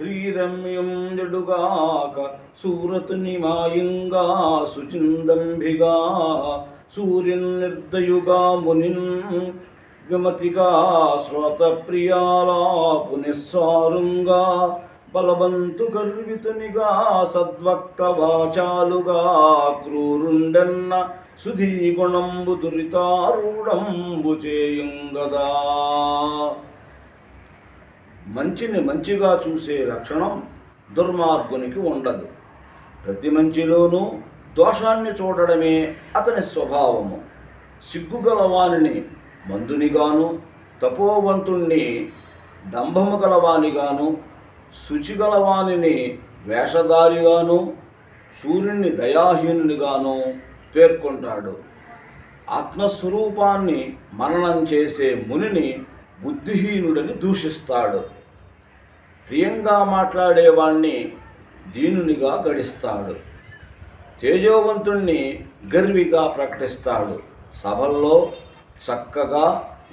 హ్రీరమ్యం జడుగాక సూరతుని మాయంగా సుచిందంభిగా సూర్యన్ నిర్దయుగా మునిన్ విమతిగా శ్రోతప్రియాలా పునిస్సారుంగా బలవంతు గర్వితునిగా సద్వక్త వాచాలుగా క్రూరుండన్న సుధీ గుణంబు దురితారూఢంబు చేయుంగదా. మంచిని మంచిగా చూసే లక్షణం దుర్మార్గునికి ఉండదు. ప్రతి మంచిలోనూ దోషాన్ని చూడడమే అతని స్వభావము. సిగ్గుగలవానిని మందునిగాను తపోవంతుణ్ణి దంభము గలవానిగాను శుచిగలవానిని వేషధారిగాను సూర్యుని దయాహీనునిగాను పేర్కొంటాడు. ఆత్మస్వరూపాన్ని మననం చేసే మునిని బుద్ధిహీనుడని దూషిస్తాడు. ప్రియంగా మాట్లాడేవాణ్ణి దీనునిగా గడిస్తాడు. తేజోవంతుణ్ణి గర్విగా ప్రకటిస్తాడు. సభల్లో చక్కగా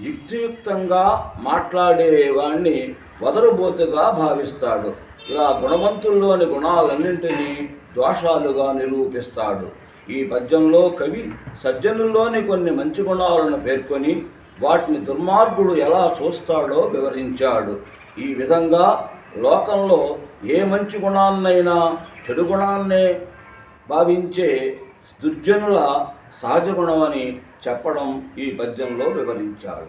యుక్తియుక్తంగా మాట్లాడేవాణ్ణి వదరుబోతుగా భావిస్తాడు. ఇలా గుణవంతుల్లోని గుణాలన్నింటినీ దోషాలుగా నిరూపిస్తాడు. ఈ పద్యంలో కవి సజ్జనుల్లోని కొన్ని మంచి గుణాలను పేర్కొని వాటిని దుర్మార్గుడు ఎలా చూస్తాడో వివరించాడు. ఈ విధంగా లోకంలో ఏ మంచి గుణాన్నైనా చెడు గుణాన్నే భావించే దుర్జనుల సహజ గుణమని చెప్పడం ఈ పద్యంలో వివరించాడు